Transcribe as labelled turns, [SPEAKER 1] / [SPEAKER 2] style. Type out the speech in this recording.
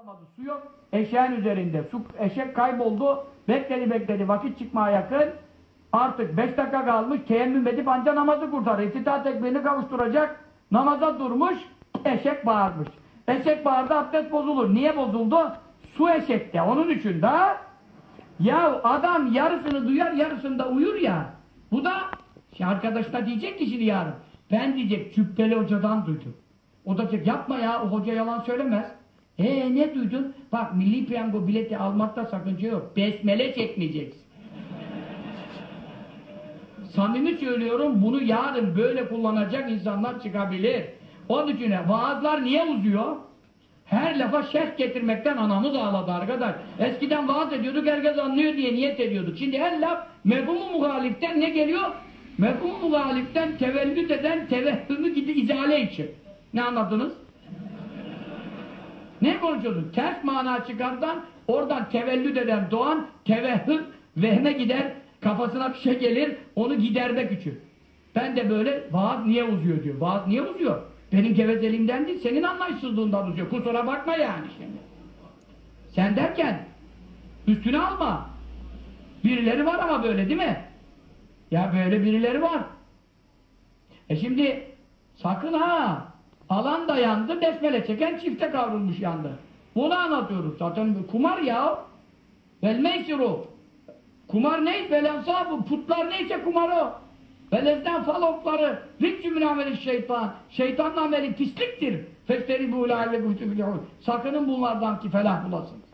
[SPEAKER 1] Alamadı, Su yok. Eşeğin üzerinde. Su, eşek kayboldu. Bekledi bekledi. Vakit çıkmaya yakın. Artık beş dakika kalmış. Teyemmüm edip anca namazı kurtarır. İftitah tekbirini kavuşturacak. Namaza durmuş. Eşek bağırmış. Eşek bağırdı abdest bozulur. Niye bozuldu? Su eşekte. Onun için de ya adam yarısını duyar yarısında uyur ya. Bu da şey arkadaş da diyecek ki şimdi yarın. Ben diyecek cübbeli hocadan duydum. O da diyecek yapma ya o hoca yalan söylemez. Ee ne duydun? Bak milli piyango bileti almakta sakınca yok. Besmele çekmeyeceksin. Samimi söylüyorum bunu yarın böyle kullanacak insanlar çıkabilir. Onun için vaazlar niye uzuyor? Her lafa şerh getirmekten anamız ağladı arkadaş. Eskiden vaaz ediyorduk herkes anlıyor diye niyet ediyorduk. Şimdi her laf mefhumu muhaliften ne geliyor? Mefhumu muhaliften tevellüt eden tevehhümü gidi izale için. Ne anladınız? Ne konuşuyorsun? Ters mana çıkardan oradan tevellüt eden doğan tevehhüm vehme gider kafasına bir şey gelir onu gidermek için. Ben de böyle vaaz niye uzuyor diyor. Vaaz niye uzuyor? Benim gevezeliğimden değil senin anlayışsızlığından uzuyor. Kusura bakma yani şimdi. Sen derken üstüne alma. Birileri var ama böyle değil mi? Ya böyle birileri var. E şimdi sakın ha alan da yandı besmele çeken çifte kavrulmuş yandı. Bunu anlatıyoruz. Zaten kumar ya. Vel meysiru. Kumar neyse velensa bu putlar neyse kumar o. Velezden fal okları riccü ameli şeytan. Şeytanın ameli pisliktir. Festeribu leallekum tuflihun. Sakının bunlardan ki felah bulasınız.